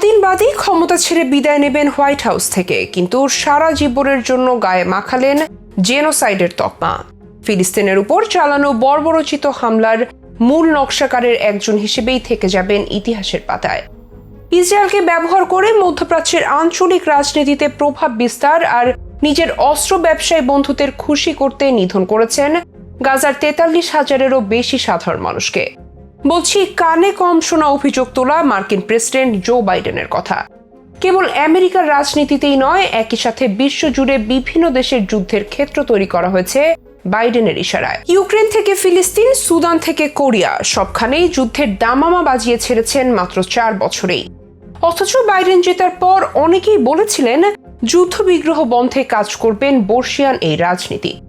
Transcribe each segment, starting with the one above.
কদিন বাদই ক্ষমতা ছেড়ে বিদায় নেবেন হোয়াইট হাউস থেকে, কিন্তু সারা জীবনের জন্য গায়ে মাখালেন জেনোসাইডের তকমা। ফিলিস্তিনের উপর চালানো বর্বরচিত হামলার মূল নকশাকারের একজন হিসেবেই থেকে যাবেন ইতিহাসের পাতায়। ইসরায়েলকে ব্যবহার করে মধ্যপ্রাচ্যের আঞ্চলিক রাজনীতিতে প্রভাব বিস্তার আর নিজের অস্ত্র ব্যবসায়ী বন্ধুদের খুশি করতে নিধন করেছেন গাজার তেতাল্লিশ হাজারেরও বেশি সাধারণ মানুষকে। বলছি, কানে কম শোনা অভিযোগ তোলা মার্কিন প্রেসিডেন্ট জো বাইডেনের কথা। কেবল আমেরিকার রাজনীতিতেই নয়, একই সাথে বিশ্বজুড়ে বিভিন্ন দেশের যুদ্ধের ক্ষেত্র তৈরি করা হয়েছে বাইডেনের ইশারায়। ইউক্রেন থেকে ফিলিস্তিন, সুদান থেকে কোরিয়া, সবখানেই যুদ্ধের দামামা বাজিয়ে ছেড়েছেন মাত্র চার বছরেই। অথচ বাইডেন জেতার পর অনেকেই বলেছিলেন, যুদ্ধবিগ্রহ বন্ধে কাজ করবেন বর্ষিয়ান এই রাজনীতি।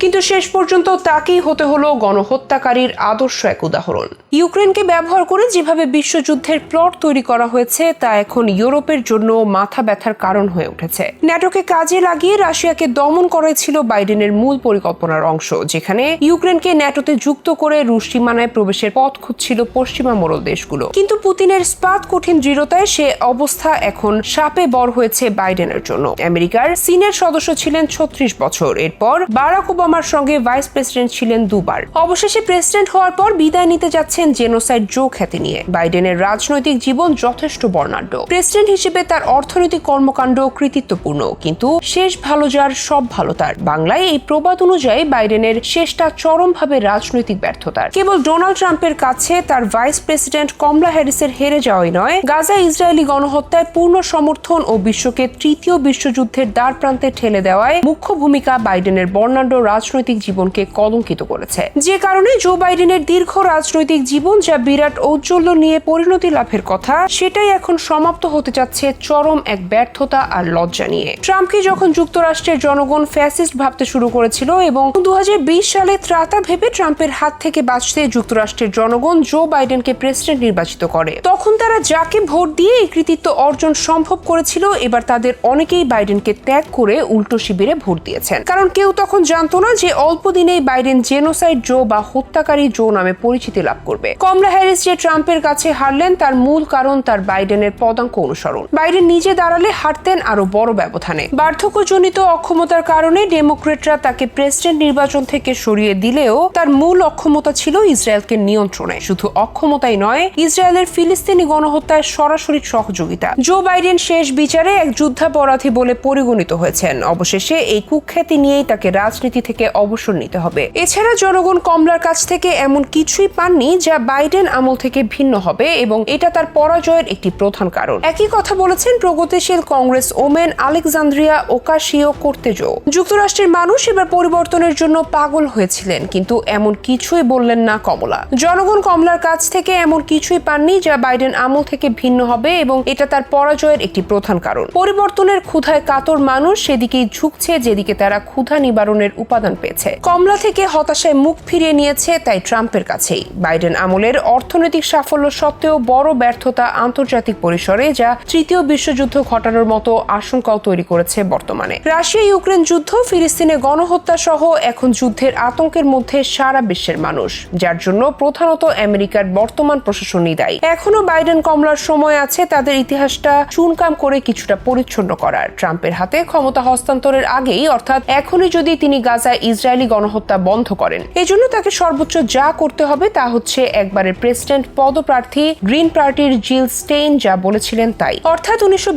কিন্তু শেষ পর্যন্ত তাকেই হতে হলো গণহত্যাকারীর আদর্শ এক উদাহরণ। ইউক্রেনকে ব্যবহার করে যেভাবে বিশ্বযুদ্ধের প্লট তৈরি করা হয়েছে, তা এখন ইউরোপের জন্য মাথা ব্যথার কারণ হয়ে উঠেছে। ন্যাটোকে কাজে লাগিয়ে রাশিয়াকে দমন করাই ছিল বাইডেনের মূল পরিকল্পনার অংশ, যেখানে ইউক্রেনকে ন্যাটোতে যুক্ত করে রুশ সীমানায় প্রবেশের পথ খুঁজছিল পশ্চিমা মোড়ল দেশগুলো। কিন্তু পুতিনের স্পাত কঠিন দৃঢ়তায় সে অবস্থা এখন সাপে বর হয়েছে বাইডেনের জন্য। আমেরিকার সিনের সদস্য ছিলেন ছত্রিশ বছর। এরপর বারাক ওবামার সঙ্গে ভাইস প্রেসিডেন্ট ছিলেন দুবার। অবশেষে প্রেসিডেন্ট হওয়ার পর বিদায় নিতে যাচ্ছেন জেনোসাইড জো খ্যাতি নিয়ে। বাইডেনের রাজনৈতিক জীবন যথেষ্ট বর্ণাঢ্য। প্রেসিডেন্ট হিসেবে তার অর্থনৈতিক কর্মকাণ্ড কৃতিত্বপূর্ণ, কিন্তু শেষ ভালো যার সব ভালো তার। বাংলায় এই প্রবাদ অনুযায়ী বাইডেনের শেষটা চরমভাবে রাজনৈতিক ব্যর্থতার। কেবল ডোনাল্ড ট্রাম্পের কাছে তার ভাইস প্রেসিডেন্ট কমলা হ্যারিসের হেরে যাওয়াই নয়, গাজা ইসরায়েলি গণহত্যায় পূর্ণ সমর্থন ও বিশ্বকে তৃতীয় বিশ্বযুদ্ধের দ্বার প্রান্তে ঠেলে দেওয়ায় মুখ্য ভূমিকা বাইডেনের বর্ণাঢ্য রাজনৈতিক জীবনকে কলঙ্কিত করেছে। যে কারণে জো বাইডেনের দীর্ঘ রাজনৈতিক জীবন যা বিরাট ঔজ্জ্বল্য নিয়ে পরিণতি লাভের কথা, সেটাই এখন সমাপ্ত হতে যাচ্ছে চরম এক ব্যর্থতা আর লজ্জা নিয়ে। ট্রাম্পকে যখন যুক্তরাষ্ট্রের জনগণ ফ্যাসিস্ট ভাবতে শুরু করেছিল এবং দু হাজার বিশ সালে ত্রাতা ভেবে ট্রাম্পের হাত থেকে বাঁচতে যুক্তরাষ্ট্রের জনগণ জো বাইডেনকে প্রেসিডেন্ট নির্বাচিত করে। তখন তারা যাকে ভোট দিয়ে এই কৃতিত্ব অর্জন সম্ভব করেছিল, এবার তাদের অনেকেই বাইডেনকে ত্যাগ করে উল্টো শিবিরে ভোট দিয়েছেন। কারণ কেউ তখন জানতো না যে অল্প দিনেই বাইডেন জেনোসাইড, জো বা হত্যাকারী জো নামে পরিচিতি লাভ করবে। কমলা হ্যারিস যে ট্রাম্পের কাছে হারলেন, তার মূল কারণ তার বাইডেনের পদাঙ্ক অনুসরণ। বাইডেন নিজে দাঁড়ালে হারতেন আরও বড় ব্যবধানে। বার্ধক্যজনিত অক্ষমতার কারণে ডেমোক্রেটরা তাকে প্রেসিডেন্ট নির্বাচন থেকে সরিয়ে দিলেও তার মূল অক্ষমতা ছিল ইসরায়েলকে নিয়ন্ত্রণে। শুধু অক্ষমতাই নয়, ইসরায়েলের ফিলিস্তিনি গণহত্যায় সরাসরি সহযোগিতা। জো বাইডেন শেষ বিচারে এক যুদ্ধাপরাধী বলে পরিগণিত হয়েছেন। অবশেষে এই কুখ্যাতি নিয়েই তাকে রাজনীতি থেকে অবসর নিতে হবে। এছাড়া জনগণ কমলার কাছ থেকে এমন কিছুই পাননি যা বাইডেন আমল থেকে ভিন্ন হবে এবং এটা তার পরাজয়ের একটি প্রধান কারণ। একই কথা বলেছেন প্রগতিশীল Congress women Alexandria Ocasio Cortez. যুক্তরাষ্ট্রের মানুষ এবার পরিবর্তনের জন্য পাগল হয়েছিলেন, কিন্তু এমন কিছুই বললেন না কমলা। জনগণ কমলার কাছ থেকে এমন কিছুই পাননি যা বাইডেন আমল থেকে ভিন্ন হবে এবং এটা তার পরাজয়ের একটি প্রধান কারণ। পরিবর্তনের ক্ষুধায় কাতর মানুষ সেদিকেই ঝুঁকছে, যেদিকে তারা ক্ষুধা নিবারণের উপাদান পেয়েছে। কমলা থেকে হতাশায় মুখ ফিরিয়ে নিয়েছে তাই ট্রাম্পের কাছেই। বাইডেন আমলের অর্থনৈতিক সাফল্য সত্ত্বেও বড় ব্যর্থতা আন্তর্জাতিক পরিসরে যা তৃতীয় বিশ্বযুদ্ধ ঘটানোর মতো আশঙ্কাও তৈরি করেছে বর্তমানে। রাশিয়া ইউক্রেন যুদ্ধ, ফিলিস্তিনে গণহত্যা সহ এখন যুদ্ধের আতঙ্কের মধ্যে সারা বিশ্বের মানুষ, যার জন্য প্রধানত আমেরিকার বর্তমান প্রশাসনই দায়ী। এখনও বাইডেন কমলার সময় আছে তাদের ইতিহাসটা চুনকাম করে কিছুটা পরিচ্ছন্ন করার। ট্রাম্পের হাতে ক্ষমতা হস্তান্তরের আগেই, অর্থাৎ এখনই যদি তিনি গাজায় ইসরায়েলি গণহত্যা বন্ধ করেন। এজন্য তাকে সর্বোচ্চ যা করতে হবে তা হচ্ছে একবারের প্রেসিডেন্ট, পদপ্রার্থী, গ্রিন পার্টির জিল স্টেইন যা বলেছিলেন তাই। অর্থাৎ উনিশশো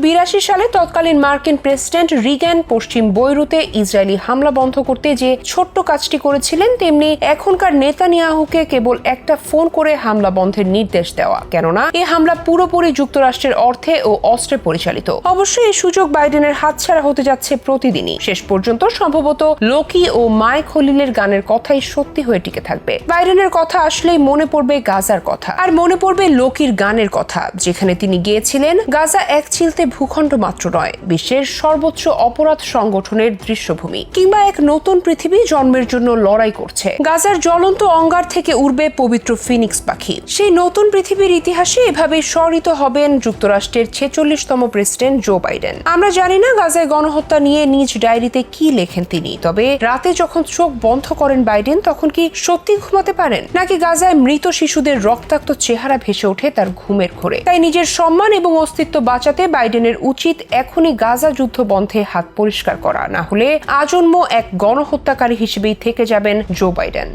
সালে তৎকালীন মার্কিন প্রেসিডেন্ট রিগ্যান পশ্চিম বৈরুতে ইসরায়েলি হামলা বন্ধ করতে যে ছোট্ট কাজটি করেছিলেন, তেমনি এখনকার নেতানিয়াহুকে কেবল একটা ফোন করে হামলা বন্ধের নির্দেশ দেওয়া। কেননা এই হামলা পুরোপুরি যুক্তরাষ্ট্রের অর্থে ও অস্ত্রে পরিচালিত। অবশ্যই এই সুযোগ বাইডেনের হাতছাড়া হতে যাচ্ছে প্রতিদিনই। শেষ পর্যন্ত সম্ভবত লোকি ও মাইক খলিলের গানের কথাই সত্যি হয়ে টিকে থাকবে। বাইডেনের কথা আসলেই মনে পড়বে গাজার কথা। আর মনে পড়বে লোকির গানের কথা, যেখানে তিনি গিয়েছিলেন গাজা এক চিলতে ভূখণ্ড মাত্র নয়, বিশ্বের সর্বোচ্চ অপরাধ সংগঠনের দৃশ্যভূমি। কিংবা এক নতুন পৃথিবী জন্মের জন্য লড়াই করছে। গাজার জ্বলন্ত অঙ্গার থেকে উড়বে পবিত্র ফিনিক্স পাখি। সেই নতুন পৃথিবীর ইতিহাসে এভাবে স্মরিত হবেন যুক্তরাষ্ট্রের ছেচল্লিশতম প্রেসিডেন্ট জো বাইডেন। আমরা জানি না গাজায় গণহত্যা নিয়ে নিজ ডায়েরিতে কি লেখেন তিনি, তবে রাতে যখন চোখ বন্ধ করেন বাইডেন, তখন কি সত্যি ঘুমাতে পারেন? নাকি গাজায় মৃত শিশুদের রক্তাক্ত চেহারা ভেসে ওঠে তার ঘুমের ঘোরে? তাই নিজের সম্মান এবং অস্তিত্ব বাঁচাতে বাইডেনের উচিত এখনই গাজা যুদ্ধ বন্ধে হাত পরিষ্কার করা। না হলে আজন্ম এক গণহত্যাকারী হিসেবেই থেকে যাবেন জো বাইডেন।